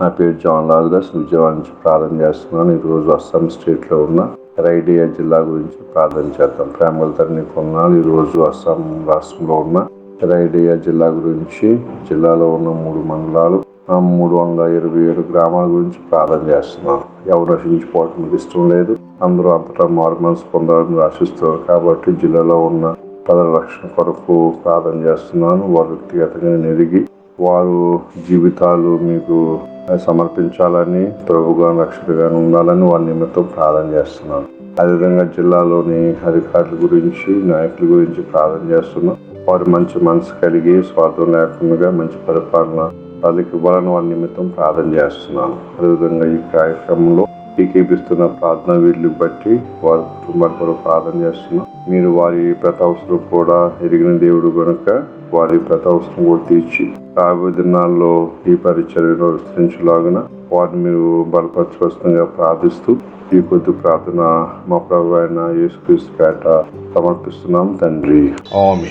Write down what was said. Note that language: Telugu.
నా పేరు జాన్ లాల్దాస్ విజయవాడ నుంచి ప్రార్థన చేస్తున్నాను. ఈరోజు అస్సాం స్టేట్లో ఉన్న రైడియా జిల్లా గురించి ప్రార్థన చేద్దాం. ప్రేమల తల్లి కొన్నాళ్ళు ఈరోజు అస్సాం రాష్ట్రంలో ఉన్న రైడియా జిల్లా గురించి జిల్లాలో ఉన్న మూడు మండలాలు ఆ మూడు వందల ఇరవై ఏడు గ్రామాల గురించి ప్రార్థన చేస్తున్నాను. ఎవరు నశించిపోవటం మీకు ఇష్టం లేదు. అందరూ అంతటా మారు పొందాలని ఆశిస్తున్నారు. కాబట్టి జిల్లాలో ఉన్న ప్రజల రక్షణ కొరకు ప్రార్థన చేస్తున్నాను. వారు వ్యక్తిగతంగా ఎరిగి వారు జీవితాలు మీకు సమర్పించాలని ప్రభుగాను రక్షకుగా ఉండాలని వారి నిమిత్తం ప్రార్థన చేస్తున్నాను. అదేవిధంగా జిల్లాలోని అధికారుల గురించి నాయకుల గురించి ప్రార్థన చేస్తున్నాం వారు మంచి మనసు కలిగి స్వార్థం లేకుండా మంచి పరిపాలన వాళ్ళకి ఇవ్వాలని వారి నిమిత్తం ప్రార్థన చేస్తున్నాను. అదేవిధంగా ఈ కార్యక్రమంలో ఏకీపిస్తున్న ప్రార్థన వీళ్ళు బట్టి వారి కుటుంబాన్ని కూడా ప్రార్థన చేస్తున్నాం. మీరు వారి ప్రతి అవసరం కూడా ఎరిగిన దేవుడు కనుక వారి ప్రతి అవసరం కూడా తీర్చి రాబోయే దినాల్లో ఈ పరిచర్యలో విస్తరించలాగిన వారిని మీరు బలపరచవలసిందిగా ప్రార్థిస్తూ ఈ కొద్ది ప్రార్థన మా ప్రభు అయిన యేసుక్రీస్తు పేట సమర్పిస్తున్నాం తండ్రి. ఆమె